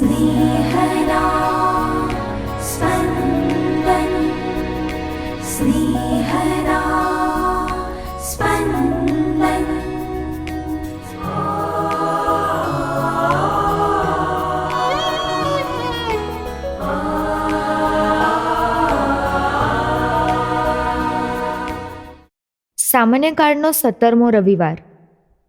स्नेहदा स्पन्दन् स्नेहदा स्पन्दन् સામાન્ય કાળનો સત્તરમો રવિવાર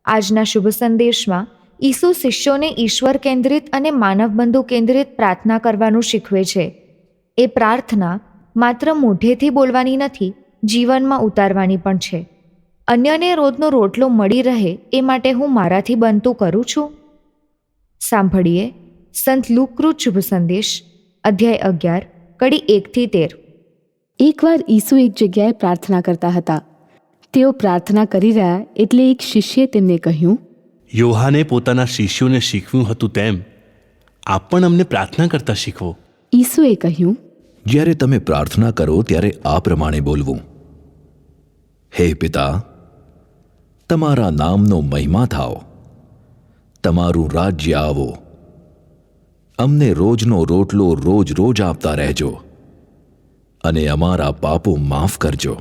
આજના શુભ સંદેશમાં ઈસુ શિષ્યોને ઈશ્વર કેન્દ્રિત અને માનવબંધુ કેન્દ્રિત પ્રાર્થના કરવાનું શીખવે છે. એ પ્રાર્થના માત્ર મોઢેથી બોલવાની નથી, જીવનમાં ઉતારવાની પણ છે. અન્યને રોજનો રોટલો મળી રહે એ માટે હું મારાથી બનતું કરું છું? સાંભળીએ સંત લુકૃત શુભ સંદેશ, અધ્યાય અગિયાર, કડી એકથી તેર. એકવાર ઈસુ એક જગ્યાએ પ્રાર્થના કરતા હતા. તેઓ પ્રાર્થના કરી રહ્યા એટલે એક શિષ્યે તેમને કહ્યું યોહાને પોતાના શિષ્યોને શીખવ્યું હતું તેમ આપ પણ અમને પ્રાર્થના કરતા શીખવો. ઈસુએ કહ્યું જ્યારે તમે પ્રાર્થના કરો ત્યારે આ પ્રમાણે બોલવું. હે પિતા તમારા નામનો મહિમા થાઓ. તમારું રાજ્ય આવો. અમને રોજનો રોટલો રોજ રોજ આપતા રહેજો અને અમારા પાપો માફ કરજો.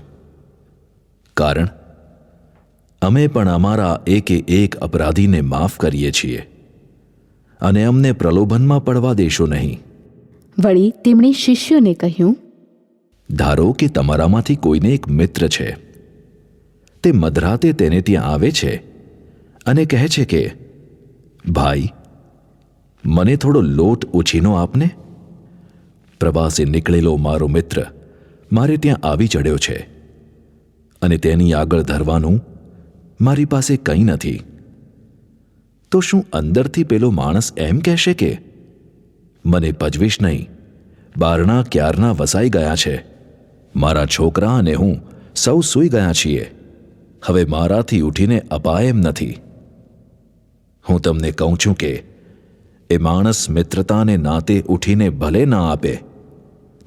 કારણ અમે પણ અમારા એકે એક અપરાધીને માફ કરીએ છીએ અને અમને પ્રલોભનમાં પડવા દેશો નહીં. વળી તેમણે શિષ્યોને કહ્યું ધારો કે તમારામાંથી કોઈને એક મિત્ર છે. તે મધરાતે તેને ત્યાં આવે છે અને કહે છે કે ભાઈ મને થોડો લોટ ઉછીનો આપને? પ્રવાસે નીકળેલો મારો મિત્ર મારે ત્યાં આવી ચડ્યો છે અને તેની આગળ ધરવાનું મારી પાસે કંઈ નથી. તો શું અંદરથી પેલો માણસ એમ કહેશે કે, મને પજવીશ નહીં. બારણા ક્યારના વસાઈ ગયા છે. મારા છોકરા અને હું સૌ સૂઈ ગયા છીએ. હવે મારાથી ઉઠીને અપાય એમ નથી. હું તમને કહું છું કે, એ માણસ મિત્રતાને નાતે ઉઠીને ભલે ના આપે.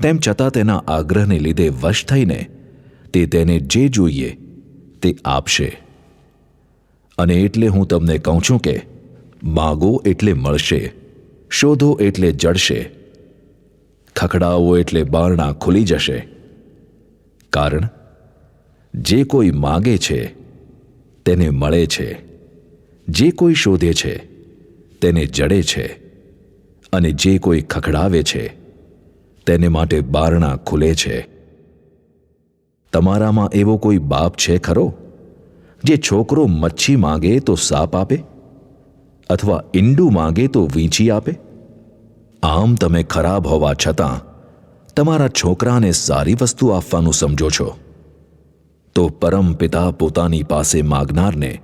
તેમ છતાં તેના આગ્રહને લીધે વશ થઈને તે તેને જે જોઈએ તે આપશે. અને એટલે હું તમને કહું છું કે, માગો એટલે મળશે, શોધો એટલે જડશે, ખખડાવો એટલે બારણા ખુલી જશે. કારણ, જે કોઈ માગે છે, તેને મળે છે. જે કોઈ શોધે છે, તેને જડે છે. અને જે કોઈ ખખડાવે છે, તેને માટે બારણા ખુલે છે. તમારામાં એવો કોઈ બાપ છે ખરો? જે છોકરો મચ્છી માંગે તો સાપ આપે? અથવા ઈંડું માંગે તો વીંછી આપે? આમ તમે ખરાબ હોવા છતાં તમારા છોકરાને સારી વસ્તુ આપવાનું સમજો છો. તો પરમ પિતા પોતાની પાસે માગનારને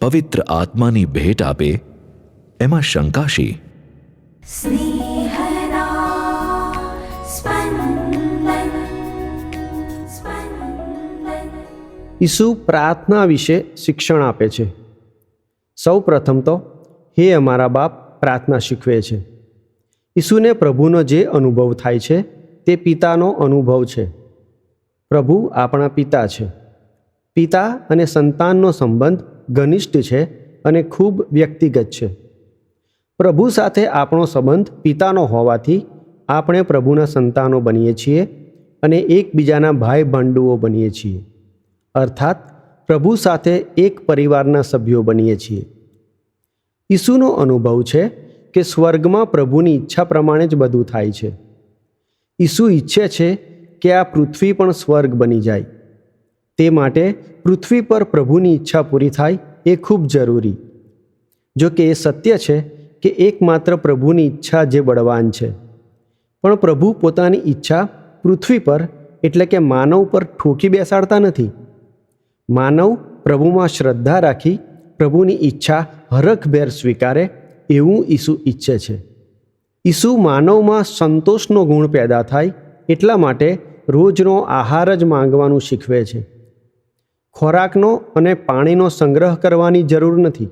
પવિત્ર આત્માની ભેટ આપે, એમાં શંકાશી. ઈસુ પ્રાર્થના વિશે શિક્ષણ આપે છે. સૌ પ્રથમ તો હે અમારા બાપ પ્રાર્થના શીખવે છે. ઈસુને પ્રભુનો જે અનુભવ થાય છે તે પિતાનો અનુભવ છે. પ્રભુ આપણા પિતા છે. પિતા અને સંતાનનો સંબંધ ઘનિષ્ઠ છે અને ખૂબ વ્યક્તિગત છે. પ્રભુ સાથે આપણો સંબંધ પિતાનો હોવાથી આપણે પ્રભુના સંતાનો બનીએ છીએ અને એકબીજાના ભાઈ ભાંડુઓ બનીએ છીએ. અર્થાત પ્રભુ સાથે એક પરિવારના સભ્યો બનીએ છીએ. ઈસુનો અનુભવ છે કે સ્વર્ગમાં પ્રભુની ઈચ્છા પ્રમાણે જ બધું થાય છે. ઈસુ ઈચ્છે છે કે આ પૃથ્વી પણ સ્વર્ગ બની જાય. તે માટે પૃથ્વી પર પ્રભુની ઈચ્છા પૂરી થાય એ ખૂબ જરૂરી. જો કે એ સત્ય છે કે એકમાત્ર પ્રભુની ઈચ્છા જે બળવાન છે. પણ પ્રભુ પોતાની ઈચ્છા પૃથ્વી પર એટલે કે માનવ પર ઠોકી બેસાડતા નથી. માનવ પ્રભુમાં શ્રદ્ધા રાખી પ્રભુની ઈચ્છા હરખભેર સ્વીકારે એવું ઈસુ ઈચ્છે છે. ઈસુ માનવમાં સંતોષનો ગુણ પેદા થાય એટલા માટે રોજનો આહાર જ માંગવાનું શીખવે છે. ખોરાકનો અને પાણીનો સંગ્રહ કરવાની જરૂર નથી.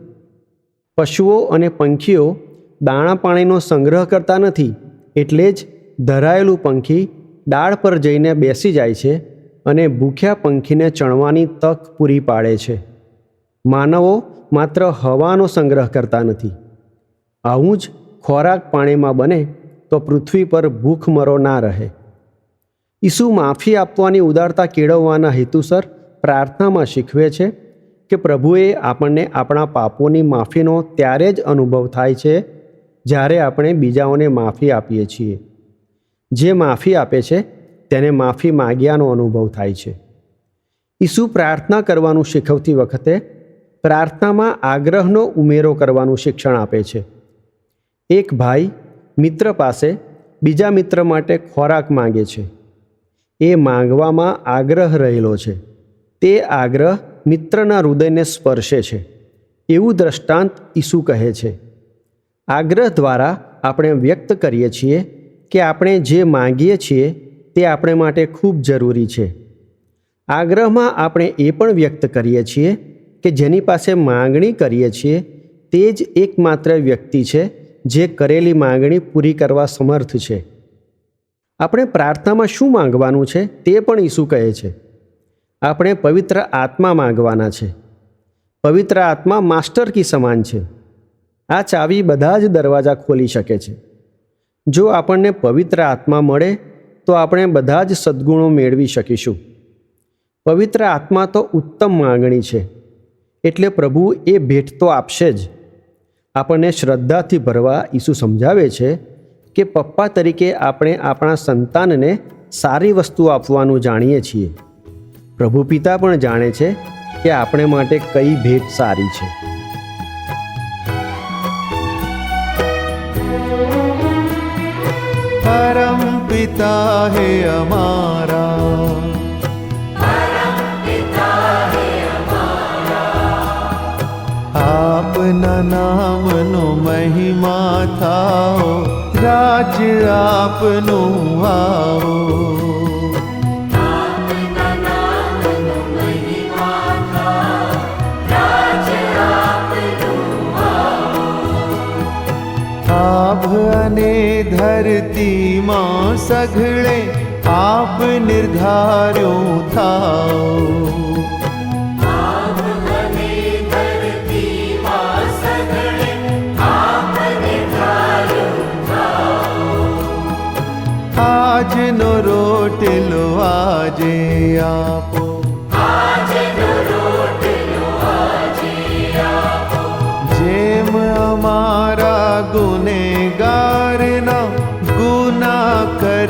પશુઓ અને પંખીઓ દાણા પાણીનો સંગ્રહ કરતા નથી એટલે જ ધરાયેલું પંખી ડાળ પર જઈને બેસી જાય છે અને ભૂખ્યા પંખીને ચણવાની તક પૂરી પાડે છે. માનવો માત્ર હવાનો સંગ્રહ કરતા નથી. આવું જ ખોરાક પાણીમાં બને તો પૃથ્વી પર ભૂખમરો ના રહે. ઈસુ માફી આપવાની ઉદારતા કેળવવાના હેતુસર પ્રાર્થનામાં શીખવે છે કે પ્રભુએ આપણને આપણા પાપોની માફીનો ત્યારે જ અનુભવ થાય છે જ્યારે આપણે બીજાઓને માફી આપીએ છીએ. જે માફી આપે છે તેને માફી માગ્યાનો અનુભવ થાય છે. ઈસુ પ્રાર્થના કરવાનું શીખવતી વખતે પ્રાર્થનામાં આગ્રહનો ઉમેરો કરવાનું શિક્ષણ આપે છે. એક ભાઈ મિત્ર પાસે બીજા મિત્ર માટે ખોરાક માંગે છે. એ માંગવામાં આગ્રહ રહેલો છે. તે આગ્રહ મિત્રના હૃદયને સ્પર્શે છે. એવું દ્રષ્ટાંત ઈસુ કહે છે. આગ્રહ દ્વારા આપણે વ્યક્ત કરીએ છીએ કે આપણે જે માંગીએ છીએ તે આપણે માટે ખૂબ જરૂરી છે. આગ્રહમાં આપણે એ પણ વ્યક્ત કરીએ છીએ કે જેની પાસે માંગણી કરીએ છીએ તે જ એકમાત્ર વ્યક્તિ છે જે કરેલી માંગણી પૂરી કરવા સમર્થ છે. આપણે પ્રાર્થનામાં શું માંગવાનું છે તે પણ ઈસુ કહે છે. આપણે પવિત્ર આત્મા માંગવાના છે. પવિત્ર આત્મા માસ્ટર કી સમાન છે. આ ચાવી બધા જ દરવાજા ખોલી શકે છે. જો આપણને પવિત્ર આત્મા મળે તો આપણે બધા જ સદ્ગુણો મેળવી શકીશું પવિત્ર આત્મા તો ઉત્તમ માંગણી છે એટલે પ્રભુ એ ભેટ તો આપશે જ આપણને શ્રદ્ધાથી ભરવા ઈસુ સમજાવે છે કે પપ્પા તરીકે આપણે આપણા સંતાનને સારી વસ્તુ આપવાનું જાણીએ છીએ પ્રભુ પિતા પણ જાણે છે કે આપણે માટે કઈ ભેટ સારી છે परम पिता है हमारा આપના નામનો મહિમા થાઓ રાજ્ય આપનું આવો આભ અને ધરતીમાં સઘળે આપ નિર્ધાર્યો થાઓ આજનો રોટલો આજે આપો જેમ અમારા ગુનેગારના ગુના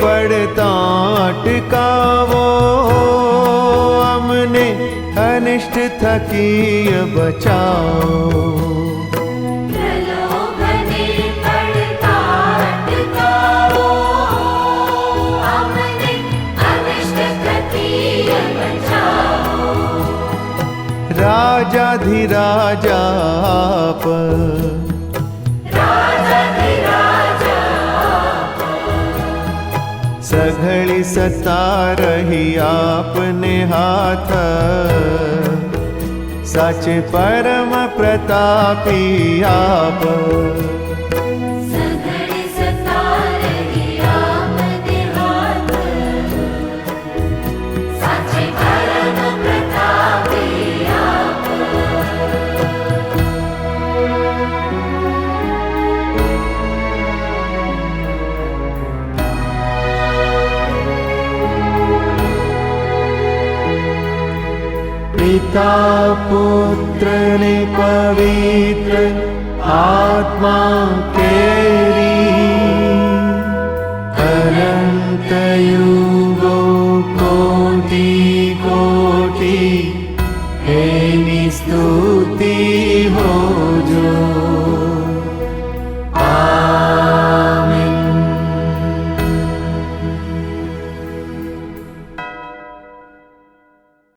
પડતા અટકાવો. અમને અનિષ્ટ થકી બચાવો. પ્રલોભને પડતા સત્તા રહી આપને હાથ સાચે પરમ પ્રતાપી આપ पिता पुत्रि पवित्र आत्मा केरी अनन्तयु